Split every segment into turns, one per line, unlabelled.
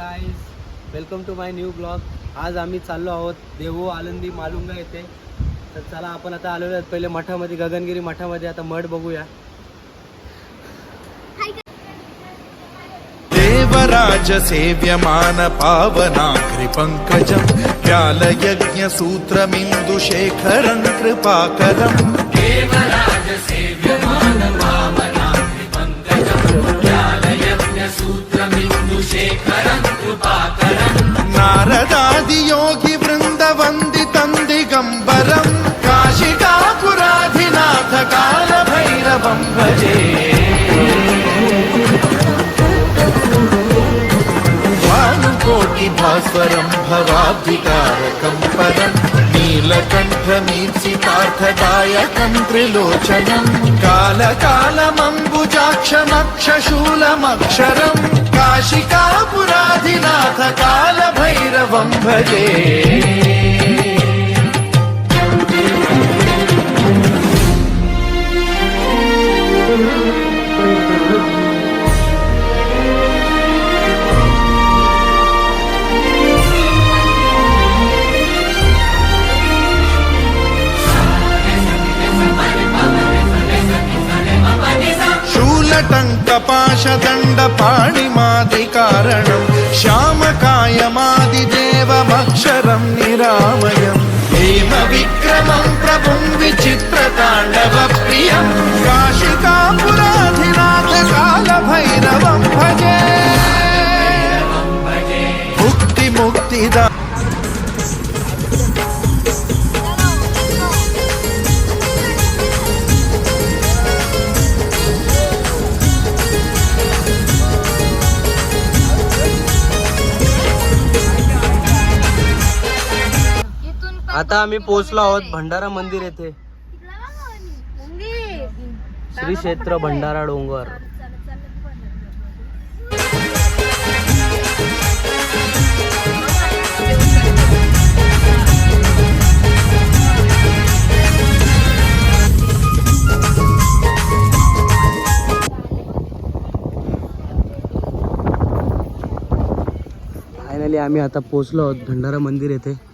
Guys welcome to my new blog आज आम्ही चाललो आहोत देहू आळंदी मालुंगा येथे. तर चला आपण आता आलेलो आहेत पहिले मठामध्ये गगनगिरी मठामध्ये. आता मठ बघूया.
देवराज सेव्यमान पावनाग्रिपङ्कजम् व्यालयज्ञसूत्रमिन्दुशेखरम् कृपाकरम् नारदादि योगी ఈశ్వరం భవాబ్దికారకం పరం నీలకంఠమీర్సితార్థదాయకం త్రిలోచనం కాలకాలమంబుజాక్షమక్షశూలమక్షరం కాశికాపురాధినాథ కాలభైరవం భజే పాణి మాది కారణం శ్యామకాయమాది దేవమక్షరం నిరామయం హేమ విక్రమం
आता आम्ही पोहोचलो आहोत भंडारा मंदिर येथे. श्री क्षेत्र भंडारा डोंगर. फायनली आम्ही आता पोहोचलो आहोत भंडारा मंदिर येथे.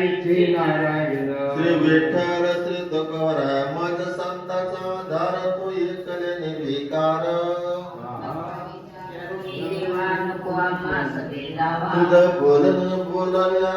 श्री विठ्ठल श्री तुकोरा मज संताचा धार तू एकले निर्विकार। तुझ बोलन बोलाव्या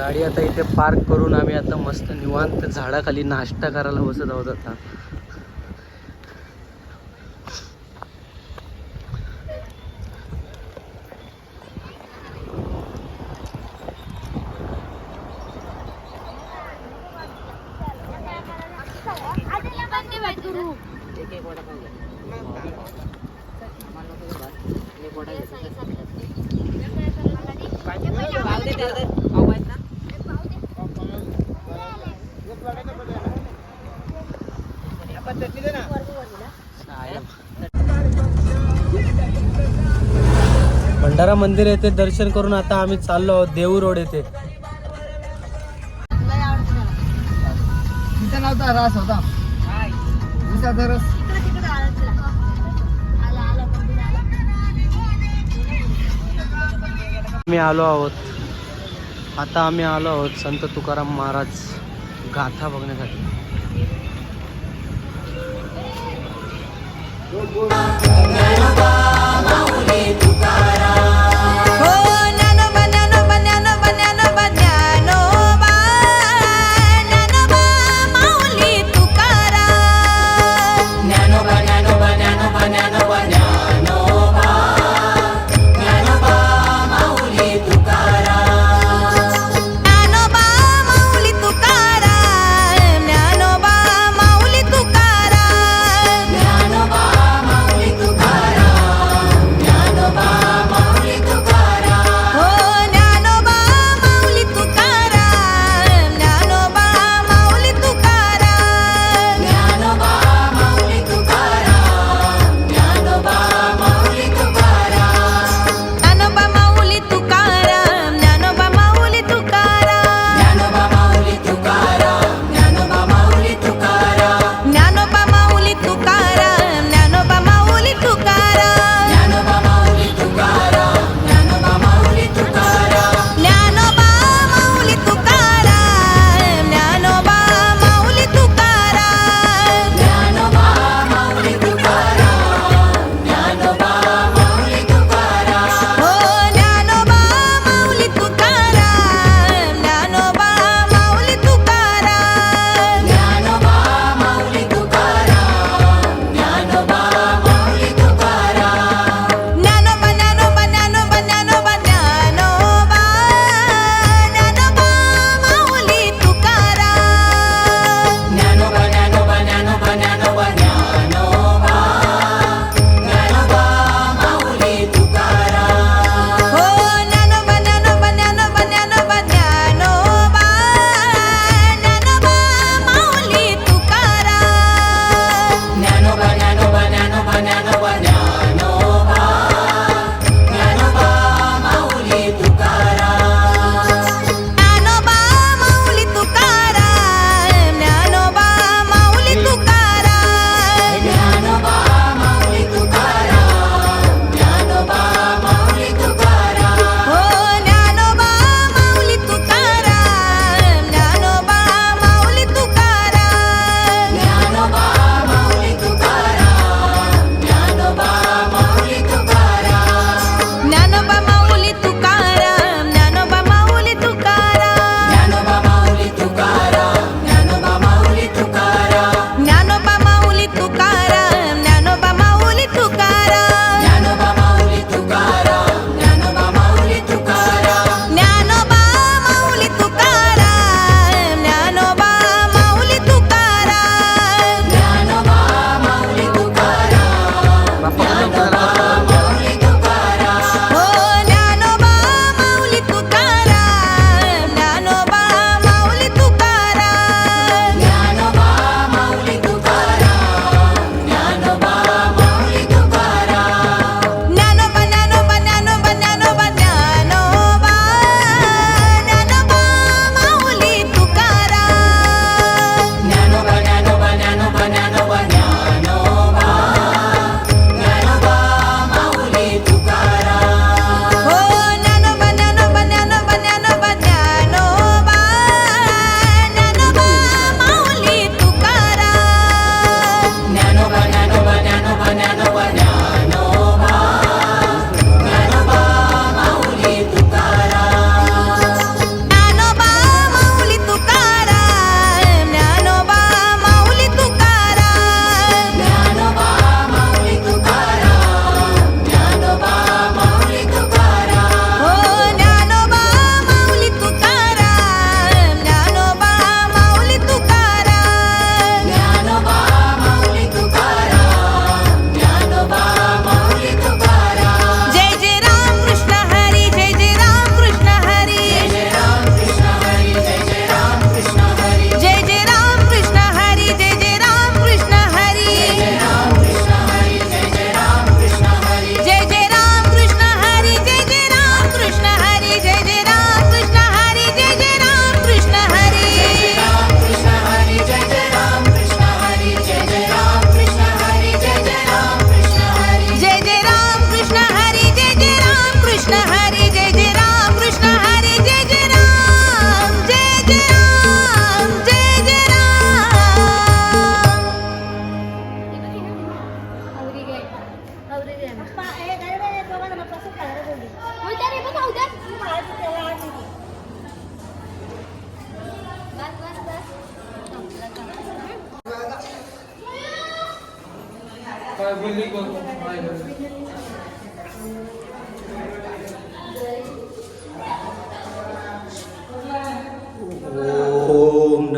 गाडी आता इथे पार्क करून आम्ही आता मस्त निवांत झाडाखाली नाश्ता करायला बसत आहोत आता.
भंडारा मंदिर येथे दर्शन करून आता आम्ही चाललो आहोत देऊ रोड येथे. आम्ही आलो आहोत. आता आम्ही आलो आहोत संत तुकाराम महाराज गाथा बघण्यासाठी.
हो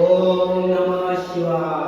ओम नमः शिवाय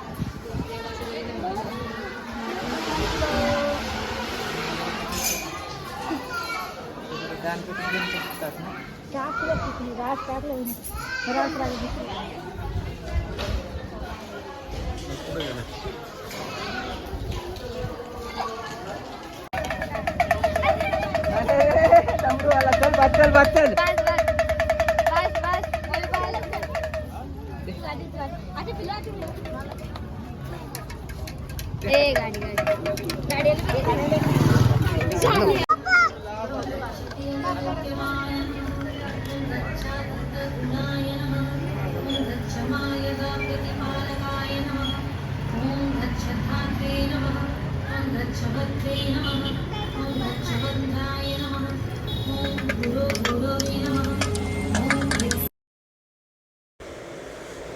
दानपेटी घेऊन शकतात ना?
टाकलं तिथे रास टाकलं रास लागलं चल बात चल बात चल.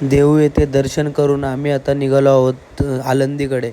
देहू येथे दर्शन करून आम्ही आता निघालो आहोत आळंदीकडे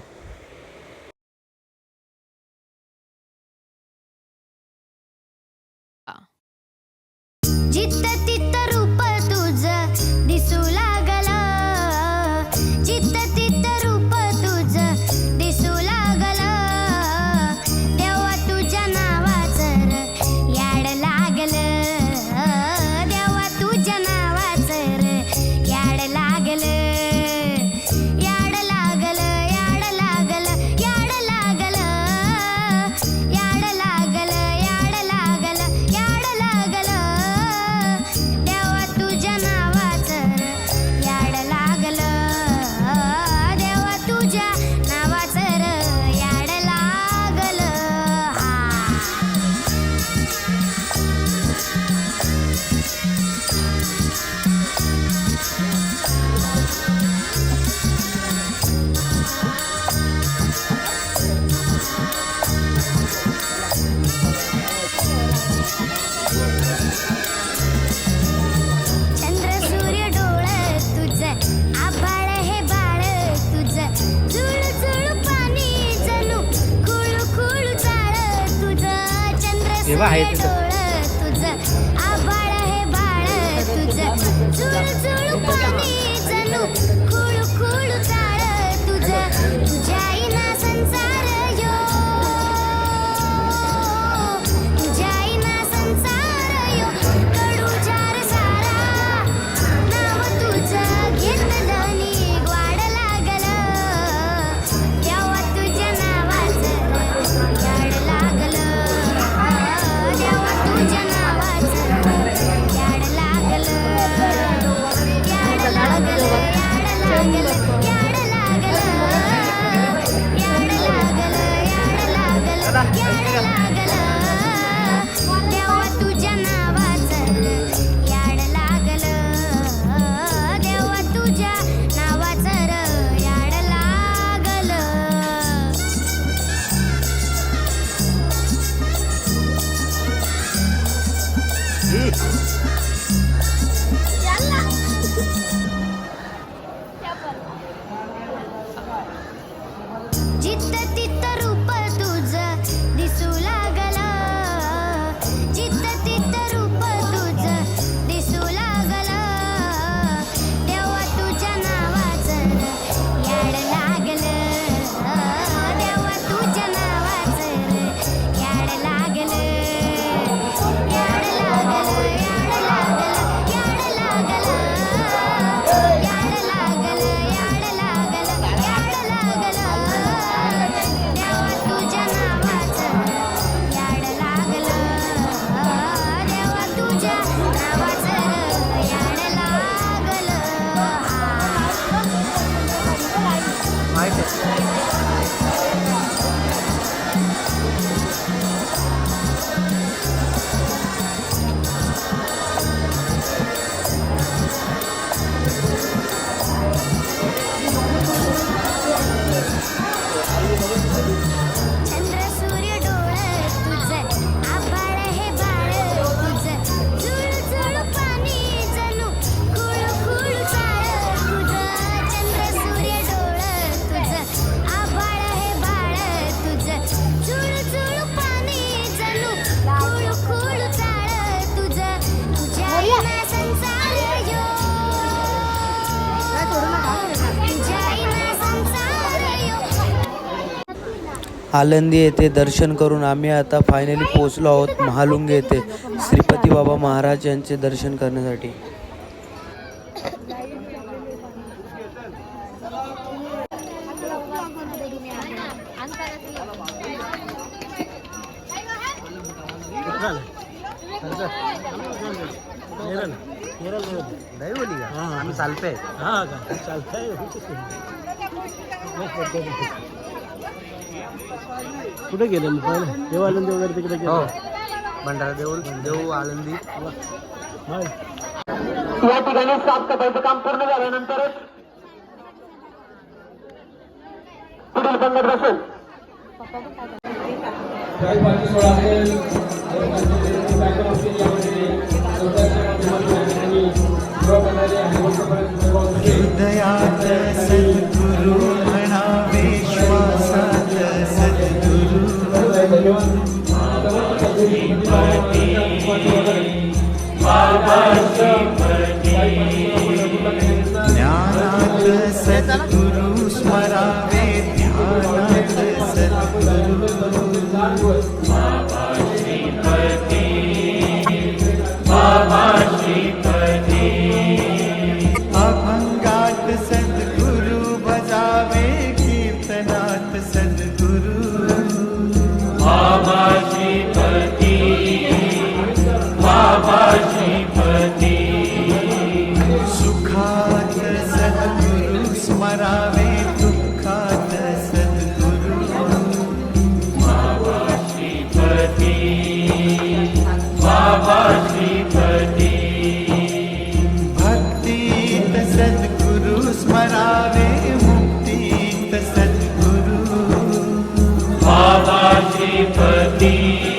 आलंदी येथे दर्शन करून आम्ही आता फायनली पोचलो आहोत महालुंग येथे. श्रीपती बाबा महाराज यांचे दर्शन करण्यासाठी. आम्ही चालतंय. हो, हो, हो.
कुठे गेले मग? देव आनंदी वगैरे तिकडे
हो. भंडारा देऊळ देऊ आळंदी
बाय.
या ठिकाणी साफ सफाईचं काम पूर्ण झाल्यानंतरच पुढील संगत बसेल
हृदयात ज्ञानात सद्गुरु पति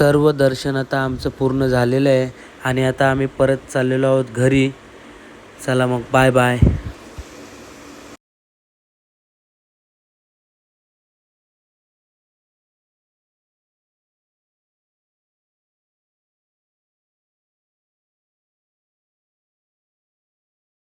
सर्व दर्शन आता आमचं पूर्ण झालेलं आहे. आणि आता आम्ही परत चाललेलो आहोत घरी. चला मग बाय बाय